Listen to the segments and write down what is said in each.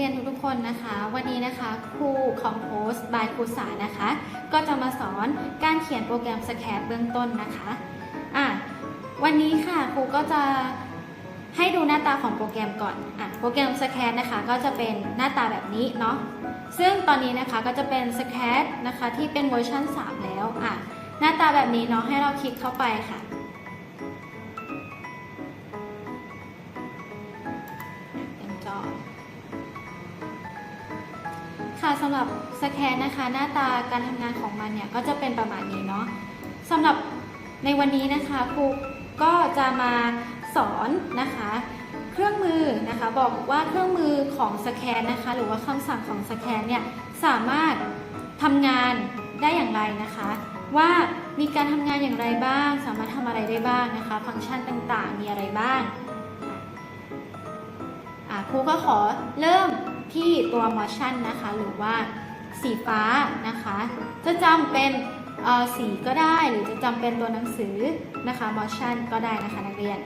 รียนทุกๆคนนะคะ วันนี้นะคะครู Compose by ครูสานะคะ ก็จะมาสอนการเขียนโปรแกรม Scratch เบื้องต้นนะคะอะวันนี้ค่ะครูก็จะให้ดูหน้าตาของโปรแกรมก่อนอะโปรแกรม Scratch นะคะ ก็จะเป็นหน้าตาแบบนี้เนาะซึ่งตอนนี้นะคะก็จะเป็น Scratch นะคะที่เป็นเวอร์ชัน3 แล้วอะหน้าตาแบบนี้เนาะให้เราคลิกเข้าไปค่ะเต็มจอ ค่ะสำหรับสแกนนะคะหน้าตาการทำงานของมันเนี่ยก็จะเป็นประมาณนี้เนาะสำหรับในวันนี้นะคะครูก็จะมาสอนนะคะ เครื่องมือนะคะบอกว่าเครื่องมือของสแกนนะคะ หรือว่าคำสั่งของสแกนเนี่ยสามารถทำงานได้อย่างไรนะคะ ว่ามีการทำงานอย่างไรบ้าง สามารถทำอะไรได้บ้างนะคะ ฟังก์ชันต่างๆ มีอะไรบ้างครูก็ขอเริ่ม ที่ตัว motion นะคะ หรือว่าสีฟ้านะคะ จะจำเป็นสีก็ได้หรือจะจำเป็นตัวหนังสือนะคะ motion ก็ได้นะคะนักเรียน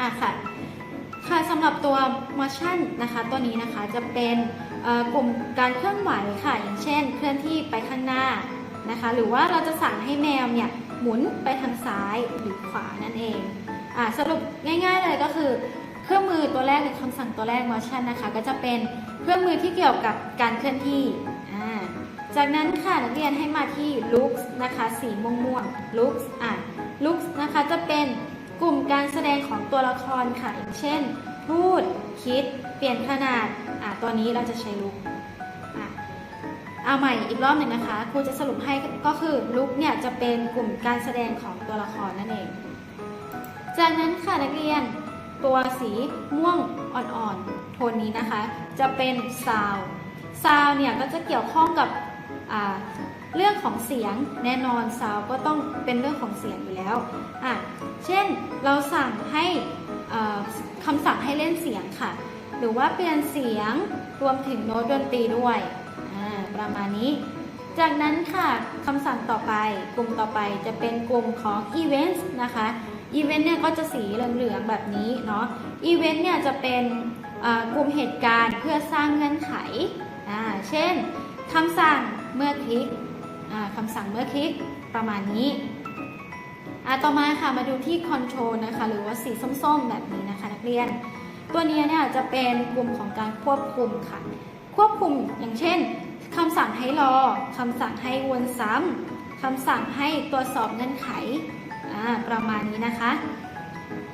อะค่ะค่ะสำหรับตัว motion นะคะตัวนี้นะคะจะเป็นกลุ่มการเคลื่อนไหวค่ะ อย่างเช่น เคลื่อนที่ไปข้างหน้านะคะ หรือว่าเราจะสั่งให้แมวเนี่ยหมุนไปทางซ้ายหรือขวานั่นเองอะสรุปง่าย ๆเลยก็คือ เครื่องมือตัวแรกหรือคำสั่งตัวแรก motion นะคะ ก็จะเป็นเครื่องมือที่เกี่ยวกับการเคลื่อนที่าจากนั้นค่ะนักเรียนให้มาที่ looks นะคะ สีม่วงม่วง looks อะ looks นะคะจะเป็นกลุ่มการแสดงของตัวละครค่ะอย่างเช่น พูด คิด เปลี่ยนขนาดอะตัวนี้เราจะใช้ look อะเอาใหม่อีกรอบหนึ่งนะคะครูจะสรุปให้ก็คือ look เนี่ยจะเป็นกลุ่มการแสดงของตัวละครนั่นเอง จากนั้นค่ะนักเรียน ตัวสีม่วงอ่อนๆ โทนนี้นะคะ จะเป็นซาวซาวเนี่ยก็จะเกี่ยวข้องกับเรื่องของเสียงแน่นอนซาวก็ต้องเป็นเรื่องของเสียงอยู่แล้วอะเช่นเราสั่งให้คำสั่งให้เล่นเสียงค่ะ หรือว่าเปลี่ยนเสียงรวมถึงโน้ตดนตรีด้วยประมาณนี้ จากนั้นค่ะคำสั่งต่อไปกลุ่มต่อไปจะเป็นกลุ่มของ events นะคะ อีเวนต์เนี่ยก็จะสีเหลืองๆแบบนี้เนาะอีเวนต์เนี่ยจะเป็นกลุ่มเหตุการณ์เพื่อสร้างเงื่อนไข เช่นคำสั่งเมื่อคลิกคำสั่งเมื่อคลิกประมาณนี้ต่อมาค่ะมาดูที่ control นะคะหรือว่าสีส้มๆ แบบนี้นะคะนักเรียน ตัวนี้เนี่ยจะเป็นกลุ่มของการควบคุมค่ะ ควบคุมอย่างเช่นคำสั่งให้รอคำสั่งให้วนซ้ำคำสั่งให้ตรวจสอบเงื่อนไข ประมาณนี้นะคะ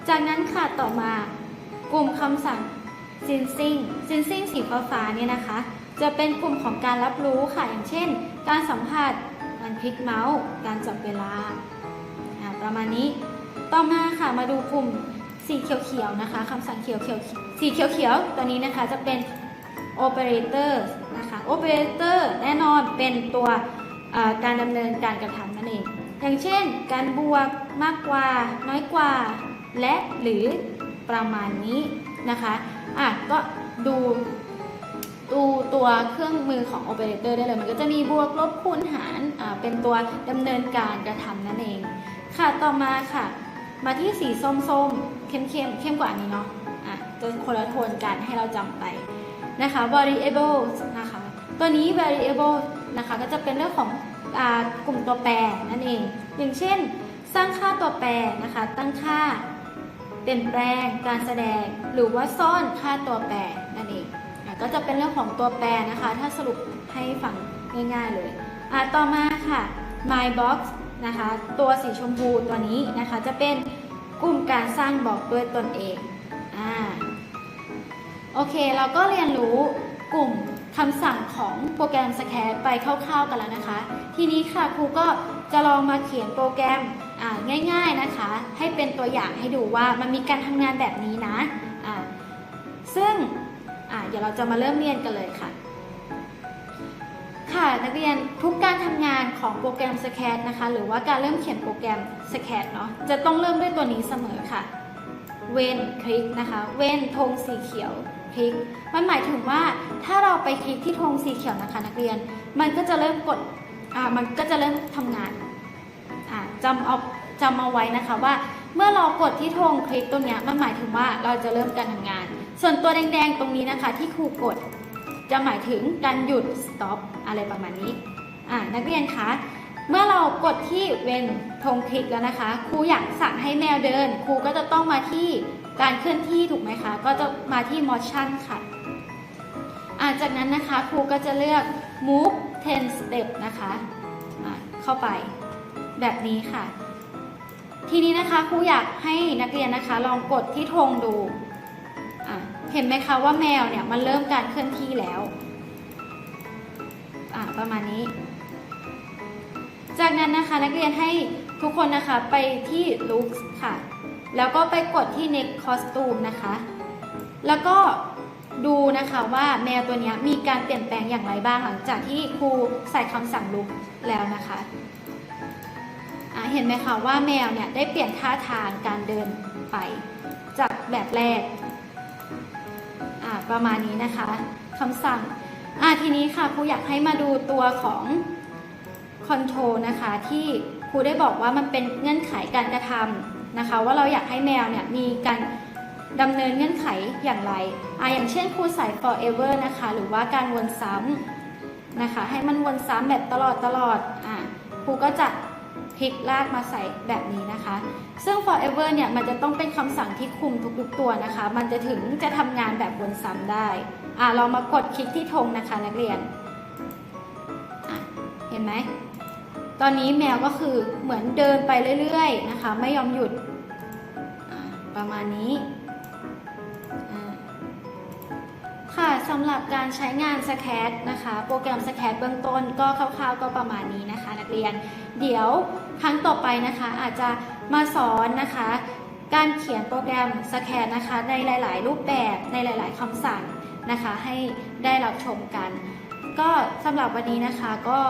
จากนั้นค่ะต่อมากลุ่มคำสั่ง sensing sensing สีฟ้าฟ้าเนี่ยนะคะ จะเป็นกลุ่มของการรับรู้ค่ะอย่างเช่น การสัมผัสการคลิกเมาส์การจับเวลาประมาณนี้ต่อมาค่ะมาดูกลุ่มสีเขียวๆนะคะคำสั่งเขียวๆสีเขียวๆตัวนี้นะคะจะเป็น operator นะคะ operator แน่นอนเป็นตัวการดำเนินการกระทำนั่นเอง อย่างเช่น การบวกมากกว่า น้อยกว่า และหรือประมาณนี้นะคะอะก็ดูดูตัวเครื่องมือของโอเปอเรเตอร์ได้เลย มันก็จะมีบวกลบคูณหารอ่าเป็นตัวดำเนินการกระทำนั่นเอง ค่ะต่อมาค่ะ มาที่สีส้มๆเข้มเข้มๆเข้มกว่านี้เนาะอะจะคนละโทนกันให้เราจำไปนะคะ variable นะคะ ตัวนี้ variable นะคะก็จะเป็นเรื่องของ กลุ่มตัวแปรนั่นเอง อย่างเช่น สร้างค่าตัวแปรนะคะ ตั้งค่า เปลี่ยนแปลงการแสดง หรือว่าซ่อนค่าตัวแปรนั่นเองก็จะเป็นเรื่องของตัวแปรนะคะ ถ้าสรุปให้ฟังง่ายๆเลยต่อมาค่ะ my box นะคะ ตัวสีชมพูตัวนี้นะคะ จะเป็นกลุ่มการสร้างบล็อกด้วยตนเองอ่าโอเค เราก็เรียนรู้กลุ่ม คำสั่งของโปรแกรม Scratch ไปคร่าวๆกันแล้วนะคะ ทีนี้ค่ะครูก็จะลองมาเขียนโปรแกรมง่าย ๆนะคะ ให้เป็นตัวอย่างให้ดูว่ามันมีการทำงานแบบนี้นะอ่าซึ่งเดี๋ยวเราจะมาเริ่มเรียนกันเลยค่ะ ค่ะนักเรียนทุกการทำงานของโปรแกรม Scratch นะคะ หรือว่าการเริ่มเขียนโปรแกรม Scratch เนาะจะต้องเริ่มด้วยตัวนี้เสมอค่ะเว้นคลิกนะคะเว้นธงสีเขียว คลิก มันหมายถึงว่าถ้าเราไปคลิกที่ธงสีเขียวนะคะนักเรียน มันก็จะเริ่มกดอ่ามันก็จะเริ่มทำงานอ่าจำเอาจำเอาไว้นะคะว่าเมื่อเรากดที่ธงคลิกตรงเนี้ยมันหมายถึงว่าเราจะเริ่มการทำงานสส่วนตัวแดงๆตรงนี้นะคะ ที่ครูกดจะหมายถึงการหยุด stop อะไรประมาณนี้อ่านักเรียนคะเมื่อเรากดที่เว้นธงคลิกแล้วนะคะ ครูอยากสั่งให้แมวเดิน ครูก็จะต้องมาที่ การเคลื่อนที่ถูกไหมคะ ก็จะมาที่ motion ค่ะอาจากนั้นนะคะครูก็จะเลือก move 10 step นะคะอ่าเข้าไปแบบนี้ค่ะ ทีนี้นะคะครูอยากให้นักเรียนนะคะ ลองกดที่ธงดูเห็นไหมคะว่าแมวเนี่ยมันเริ่มการเคลื่อนที่แล้วประมาณนี้ จากนั้นนะคะนักเรียนให้ทุกคนนะคะไปที่ looks ค่ะ แล้วก็ไปกดที่ next costume นะคะ แล้วก็ดูนะคะว่าแมวตัวนี้มีการเปลี่ยนแปลงอย่างไรบ้างหลังจากที่ครูใส่คำสั่ง look แล้วนะคะเห็นไหมคะว่าแมวเนี่ยได้เปลี่ยนท่าทางการเดินไป จากแบบแรกประมาณนี้นะคะคำสั่งทีนี้ค่ะครูอยากให้มาดูตัวของคอนโทรนะคะที่ รูได้บอกว่ามันเป็นเงื่อนไขการกระทำนะคะ ว่าเราอยากให้แมวเนี่ยมีการดำเนินเงื่อนไขอย่างไรอะอย่างเช่นครูใส่ forever นะคะ หรือว่าการวนซ้ำนะคะ ให้มันวนซ้ำแบบตลอดตลอดอะครูก็จะพลิกลากมาใส่แบบนี้นะคะ ซึ่ง forever เนี่ยมันจะต้องเป็นคำสั่งที่คุมทุกๆตัวนะคะ มันจะถึงจะทำงานแบบวนซ้ำได้ อ่าเรามากดคลิกที่ธงนะคะนักเรียน เห็นไหม ตอนนี้แมวก็คือเหมือนเดินไปเรื่อยๆนะคะ ไม่ยอมหยุดประมาณนี้ค่ะสำหรับการใช้งาน s c a t นะคะ โปรแกรม s c a t เบื้องต้นก็คร่าวๆก็ประมาณนี้นะคะ นักเรียน เดี๋ยวครั้งต่อไปนะคะอาจจะมาสอนนะคะ การเขียนโปรแกรม s c a t นะคะ ในหลาย ๆ รูปแบบในหลาย ๆคำสั่งนะคะ ให้ได้รับชมกัน ก็สำหรับวันนี้นะคะก็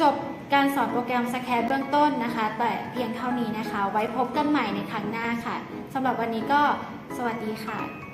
จบการสอนโปรแกรม s c a t เบื้องต้นนะคะ แต่เพียงเท่านี้นะคะ ไว้พบกันใหม่ในครั้งหน้าค่ะสำหรับวันนี้ก็สวัสดีค่ะ